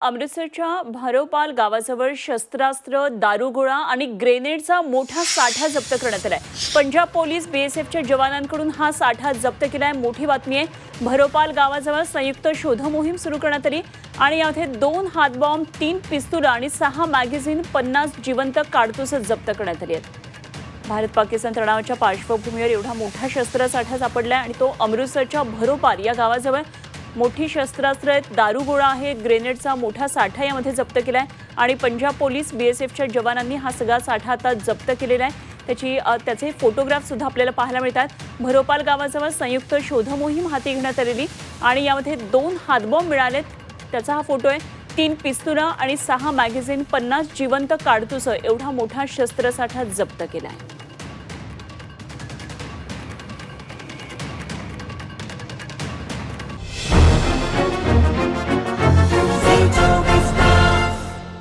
अमृतसरच्या भरोपाल गावाजवळ शस्त्रास्त्र दारुगोळा आणि ग्रेनेडचा मोठा साठा जप्त करण्यात आलाय. पंजाब पोलीस बीएसएफच्या जवानांकडून हा साठा जप्त केलाय. मोठी बातमी आहे भरोपाल गावाजवळ संयुक्त शोध मोहीम सुरू करण्यात आली आणि यामध्ये दोन हातबॉम्ब तीन पिस्तुलं आणि सहा मॅगझिन पन्नास जिवंत काडतुसं जप्त करण्यात आली आहेत. भारत पाकिस्तान तणावाच्या पार्श्वभूमीवर एवढा मोठा शस्त्रसाठा सापडलाय आणि तो अमृतसरच्या भरोपाल या गावाजवळ मोठी शस्त्रास्त्र आहेत दारुगोळा आहे ग्रेनेडचा मोठा साठा यामध्ये जप्त केला आहे आणि पंजाब पोलीस बीएसएफच्या जवानांनी हा सगळा साठा आता जप्त केलेला आहे. त्याची त्याचे फोटोग्राफसुद्धा आपल्याला पाहायला मिळतात. भरोपाल गावाजवळ संयुक्त शोधमोहीम हाती घेण्यात आलेली आणि यामध्ये दोन हातबॉम्ब मिळालेत. त्याचा हा फोटो आहे. तीन पिस्तुला आणि सहा मॅगझिन पन्नास जिवंत काडतुसं एवढा मोठा शस्त्रसाठा जप्त केला आहे